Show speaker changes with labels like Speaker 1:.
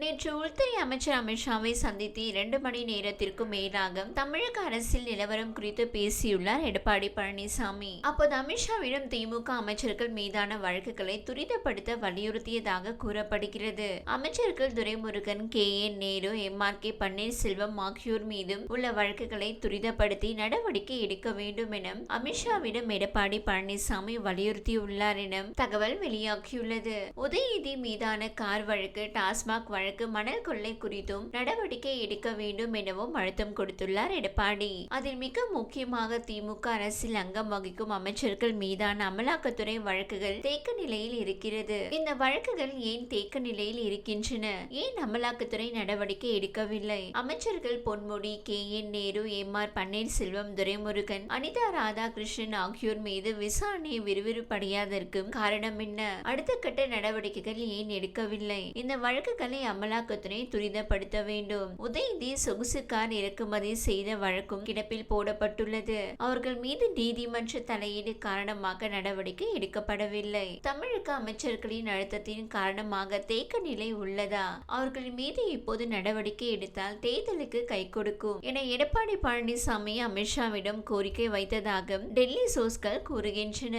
Speaker 1: நேற்று உள்துறை அமைச்சர் அமித்ஷாவை சந்தித்து இரண்டு மணி நேரத்திற்கும் மேலாக தமிழக அரசியல் நிலவரம் குறித்து பேசியுள்ளார் எடப்பாடி பழனிசாமி. அப்போது அமித்ஷாவிடம் திமுக அமைச்சர்கள் மீதான வழக்குகளை துரிதப்படுத்த வலியுறுத்தியதாக கூறப்படுகிறது. அமைச்சர்கள் Duraimurugan K. N Nehru M. R. K. Panneerselvam ஆகியோர் மீதும் உள்ள வழக்குகளை துரிதப்படுத்தி நடவடிக்கை எடுக்க வேண்டும் என அமித்ஷாவிடம் எடப்பாடி பழனிசாமி வலியுறுத்தியுள்ளார் என தகவல் வெளியாகியுள்ளது. உதயநிதி மீதான கார் வழக்கு டாஸ்மாக் வழக்கு மணல் கொள்ளை குறித்தும் நடவடிக்கை எடுக்க வேண்டும் எனவும் அழுத்தம் கொடுத்துள்ளார் எடப்பாடி. அதில் மிக முக்கியமாக திமுக அரசில் அங்கம் வகிக்கும் அமைச்சர்கள் மீதான அமலாக்கத்துறை வழக்குகள் தேக்க நிலையில் இருக்கிறது. இந்த வழக்குகள் ஏன் தேக்க நிலையில் இருக்கின்றன? ஏன் அமலாக்கத்துறை நடவடிக்கை எடுக்கவில்லை? அமைச்சர்கள் Ponmudi K. N. Nehru M. R. Panneerselvam Duraimurugan Anitha Radhakrishnan ஆகியோர் மீது விசாரணை விறுவிறுப்படையாதற்கு காரணம் என்ன? அடுத்த கட்ட நடவடிக்கைகள் ஏன் எடுக்கவில்லை? இந்த வழக்குகளை அமலாக்கத்துறை துரிதப்படுத்த வேண்டும். உதயநிதி சொகுசு கார் இறக்குமதி செய்த வழக்கும் கிடப்பில் போடப்பட்டுள்ளது. அவர்கள் மீது நீதிமன்ற தலையீடு காரணமாக நடவடிக்கை எடுக்கப்படவில்லை. தமிழக அமைச்சர்களின் அழுத்தத்தின் காரணமாக தேக்க நிலை உள்ளதா? அவர்கள் மீது இப்போது நடவடிக்கை எடுத்தால் தேர்தலுக்கு கை கொடுக்கும் என எடப்பாடி பழனிசாமி அமித்ஷாவிடம் கோரிக்கை வைத்ததாக டெல்லி சோர்ஸ்கள் கூறுகின்றன.